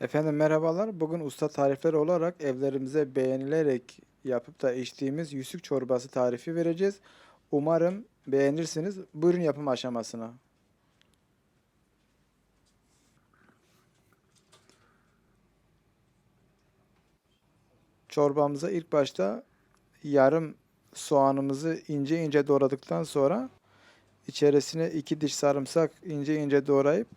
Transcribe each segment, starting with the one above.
Efendim merhabalar. Bugün usta tarifleri olarak evlerimize beğenilerek yapıp da içtiğimiz yüzük çorbası tarifi vereceğiz. Umarım beğenirsiniz. Buyurun yapım aşamasına. Çorbamıza ilk başta yarım soğanımızı ince ince doğradıktan sonra içerisine iki diş sarımsak ince ince doğrayıp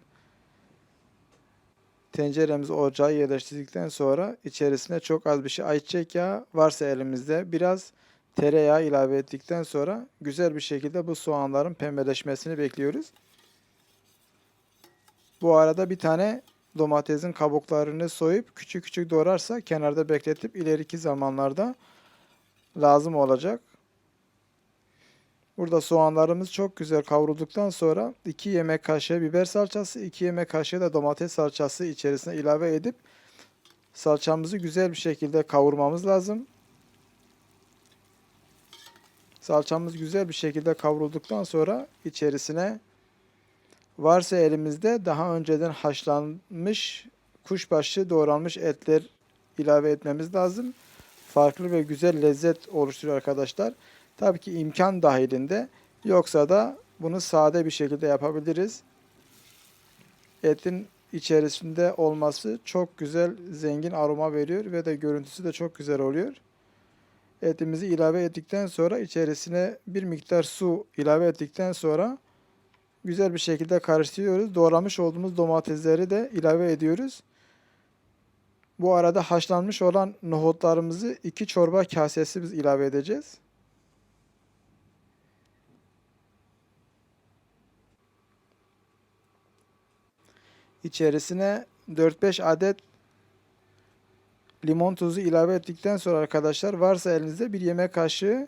Tenceremizi ocağa yerleştirdikten sonra içerisine çok az bir şey ayçiçek yağı varsa elimizde biraz tereyağı ilave ettikten sonra güzel bir şekilde bu soğanların pembeleşmesini bekliyoruz. Bu arada bir tane domatesin kabuklarını soyup küçük küçük doğrarsa kenarda bekletip ileriki zamanlarda lazım olacak. Burada soğanlarımız çok güzel kavrulduktan sonra 2 yemek kaşığı biber salçası, 2 yemek kaşığı da domates salçası içerisine ilave edip salçamızı güzel bir şekilde kavurmamız lazım. Salçamız güzel bir şekilde kavrulduktan sonra içerisine varsa elimizde daha önceden haşlanmış kuşbaşı doğranmış etler ilave etmemiz lazım. Farklı ve güzel lezzet oluşturuyor arkadaşlar. Tabii ki imkan dahilinde. Yoksa da bunu sade bir şekilde yapabiliriz. Etin içerisinde olması çok güzel, zengin aroma veriyor ve de görüntüsü de çok güzel oluyor. Etimizi ilave ettikten sonra içerisine bir miktar su ilave ettikten sonra güzel bir şekilde karıştırıyoruz. Doğramış olduğumuz domatesleri de ilave ediyoruz. Bu arada haşlanmış olan nohutlarımızı iki çorba kasesi biz ilave edeceğiz. İçerisine 4-5 adet limon tuzu ilave ettikten sonra arkadaşlar varsa elinizde bir yemek kaşığı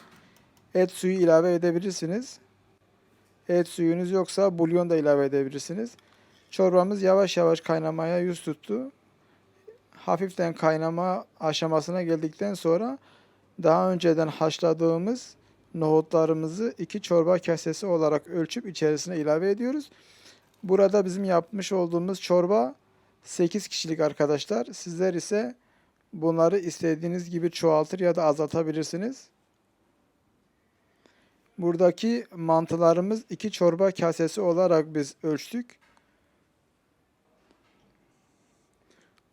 et suyu ilave edebilirsiniz. Et suyunuz yoksa bulyon da ilave edebilirsiniz. Çorbamız yavaş yavaş kaynamaya yüz tuttu. Hafiften kaynama aşamasına geldikten sonra daha önceden haşladığımız nohutlarımızı iki çorba kasesi olarak ölçüp içerisine ilave ediyoruz. Burada bizim yapmış olduğumuz çorba 8 kişilik arkadaşlar. Sizler ise bunları istediğiniz gibi çoğaltır ya da azaltabilirsiniz. Buradaki mantılarımız 2 çorba kasesi olarak biz ölçtük.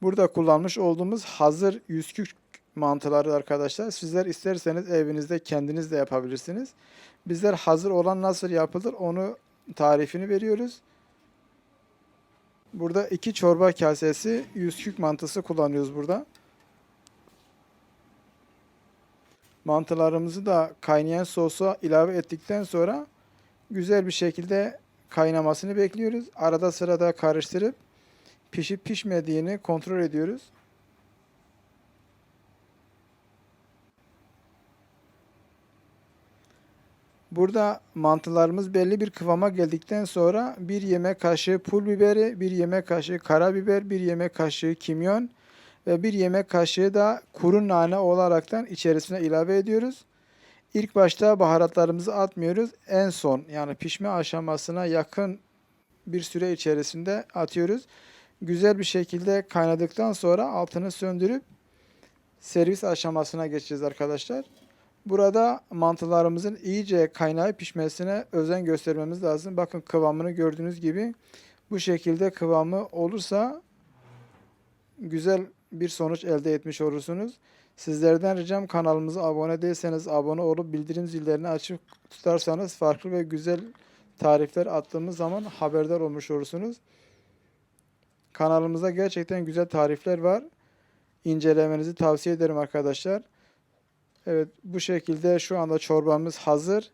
Burada kullanmış olduğumuz hazır yüzkük mantıları arkadaşlar. Sizler isterseniz evinizde kendiniz de yapabilirsiniz. Bizler hazır olan nasıl yapılır onu tarifini veriyoruz. Burada iki çorba kasesi yüzkük mantısı kullanıyoruz burada. Mantılarımızı da kaynayan sosa ilave ettikten sonra güzel bir şekilde kaynamasını bekliyoruz. Arada sırada karıştırıp pişip pişmediğini kontrol ediyoruz. Burada mantılarımız belli bir kıvama geldikten sonra bir yemek kaşığı pul biberi, bir yemek kaşığı karabiber, bir yemek kaşığı kimyon ve bir yemek kaşığı da kuru nane olaraktan içerisine ilave ediyoruz. İlk başta baharatlarımızı atmıyoruz. En son yani pişme aşamasına yakın bir süre içerisinde atıyoruz. Güzel bir şekilde kaynadıktan sonra altını söndürüp servis aşamasına geçeceğiz arkadaşlar. Burada mantılarımızın iyice kaynayıp pişmesine özen göstermemiz lazım. Bakın kıvamını gördüğünüz gibi bu şekilde kıvamı olursa güzel bir sonuç elde etmiş olursunuz. Sizlerden ricam kanalımıza abone değilseniz abone olup bildirim zillerini açık tutarsanız farklı ve güzel tarifler attığımız zaman haberdar olmuş olursunuz. Kanalımızda gerçekten güzel tarifler var. İncelemenizi tavsiye ederim arkadaşlar. Evet bu şekilde şu anda çorbamız hazır.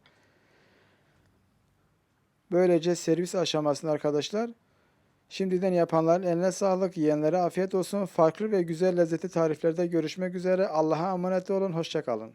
Böylece servis aşamasında arkadaşlar. Şimdiden yapanların eline sağlık, yiyenlere afiyet olsun. Farklı ve güzel lezzetli tariflerde görüşmek üzere. Allah'a emanet olun, hoşçakalın.